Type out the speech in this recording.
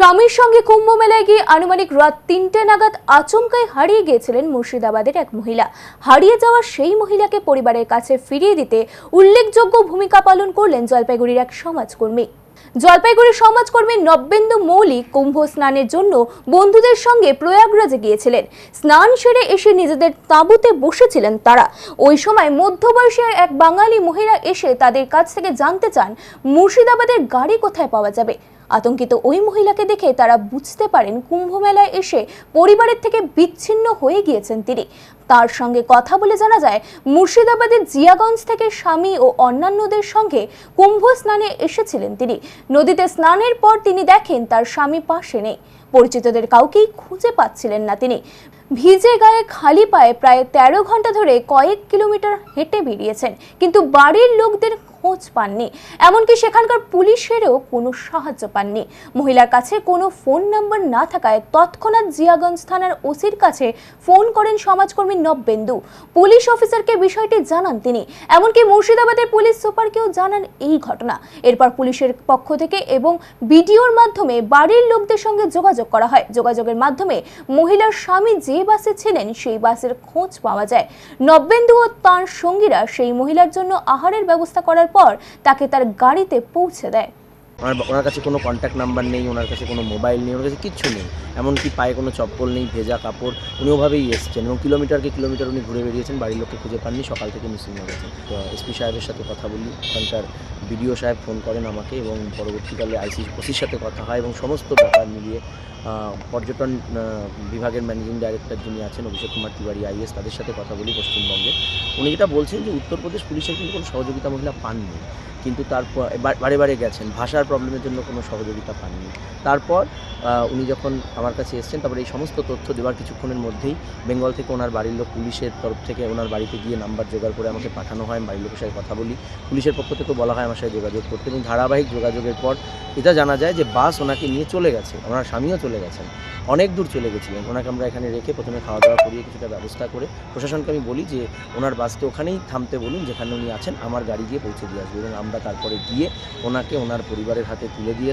স্বামীর সঙ্গে কুম্ভ মেলায় গিয়ে আনুমানিক রাত তিনটে নাগাদ আচমকায় হারিয়ে গিয়েছিলেন মুর্শিদাবাদের এক মহিলা। হারিয়ে যাওয়া সেই মহিলাকে পরিবারের কাছে ফিরিয়ে দিতে উল্লেখযোগ্য ভূমিকা পালন করলেন জলপাইগুড়ির এক সমাজকর্মী। জলপাইগুড়ির সমাজকর্মী নব্যেন্দু মৌলিক কুম্ভ স্নানের জন্য বন্ধুদের সঙ্গে প্রয়াগরাজে গিয়েছিলেন। স্নান সেরে এসে নিজেদের তাঁবুতে বসেছিলেন তারা। ওই সময় মধ্যবয়সী এক বাঙালি মহিলা এসে তাদের কাছ থেকে জানতে চান, মুর্শিদাবাদের গাড়ি কোথায় পাওয়া যাবে। আতঙ্কিত ওই মহিলাকে দেখে তারা বুঝতে পারেন কুম্ভমেলায় এসে পরিবারের থেকে বিচ্ছিন্ন হয়ে গিয়েছেন তিনি। তার সঙ্গে কথা বলে জানা যায়, মুর্শিদাবাদের জিয়াগঞ্জ থেকে স্বামী ও অন্যান্যদের সঙ্গে কুম্ভ স্নানে এসেছিলেন তিনি। নদীতে স্নানের পর তিনি দেখেন তার স্বামী পাশে নেই। পরিচিতদের কাউকেই খুঁজে পাচ্ছিলেন না তিনি। ভিজে গায়ে খালি পায়ে প্রায় তেরো ঘণ্টা ধরে কয়েক কিলোমিটার হেঁটে বেরিয়েছেন, কিন্তু বাড়ির লোকদের খোঁজ পাননি। এমনকি সেখানকার পুলিশেরও কোনো সাহায্য পাননি। মহিলার কাছে কোনো ফোন নাম্বার না থাকায় তৎক্ষণাৎ জিয়াগঞ্জ থানার ওসির কাছে ফোন করেন সমাজকর্মী নববেন্দু পুলিশ অফিসারকে বিষয়টি জানান তিনি। এমনকি মুর্শিদাবাদের পুলিশ সুপারকেও জানান এই ঘটনা। এরপর পুলিশের পক্ষ থেকে এবং বিডিওর মাধ্যমে বাড়ির লোকদের সঙ্গে যোগাযোগ করা হয়। যোগাযোগের মাধ্যমে মহিলার স্বামী যে বাসে ছিলেন সেই বাসের খোঁজ পাওয়া যায়। নব্বেন্দু ও তাঁর সঙ্গীরা সেই মহিলার জন্য আহারের ব্যবস্থা করার পর তাকে তার গাড়িতে পৌঁছে দেয়। ওনার ওনার কাছে কোনো কন্ট্যাক্ট নাম্বার নেই, ওনার কাছে কোনো মোবাইল নেই, ওনার কাছে কিচ্ছু নেই। এমনকি পায়ে কোনো চপ্পল নেই, ভেজা কাপড়, উনি ওভাবেই এসছেন এবং কিলোমিটারকে কিলোমিটার উনি ঘুরে বেরিয়েছেন, বাড়ির লোককে খুঁজে পাননি, সকাল থেকে মিসিং হয়ে গেছেন। তো এসপি সাহেবের সাথে কথা বলি, ওখানকার বিডিও সাহেব ফোন করেন আমাকে এবং পরবর্তীকালে আইসি ওসির সাথে কথা হয় এবং সমস্ত ব্যাপার মিলিয়ে পর্যটন বিভাগের ম্যানেজিং ডাইরেক্টর যিনি আছেন অভিষেক কুমার তিওয়ারি আইএস তাদের সাথে কথা বলি পশ্চিমবঙ্গে। উনি যেটা বলছেন যে উত্তরপ্রদেশ পুলিশের কিন্তু কোনো সহযোগিতা মহিলা পাননি। কিন্তু তারপর বারে বারে গেছেন। ভাষার প্রবলেমের জন্য কোনো সহযোগিতা পাননি। তারপর উনি যখন আমার কাছে এসেছেন, তারপরে এই সমস্ত তথ্য দেওয়ার কিছুক্ষণের মধ্যেই বেঙ্গল থেকে ওনার বাড়ির লোক পুলিশের তরফ থেকে ওনার বাড়িতে গিয়ে নাম্বার জোগাড় করে আমাকে পাঠানো হয়। বাড়ির লোকের সাথে কথা বলি। পুলিশের পক্ষ থেকেও বলা হয় আমার সাথে যোগাযোগ করতে। এবং ধারাবাহিক যোগাযোগের পর এটা জানা যায় যে বাস ওনাকে নিয়ে চলে গেছে। ওনার স্বামীও চলে গেছেন। অনেক দূর চলে গেছিলেন। ওনাকে আমরা এখানে রেখে প্রথমে খাওয়া দাওয়া করিয়ে কিছুটা ব্যবস্থা করে প্রশাসনকে আমি বলি যে, ওনার বাসকে ওখানেই থামতে বলুন, যেখানে উনি আছেন, আমার গাড়ি গিয়ে পৌঁছে দিয়ে আসবে। এবং আমরা তারপরে গিয়ে ওনাকে ওনার পরিবারের হাতে তুলে দিয়ে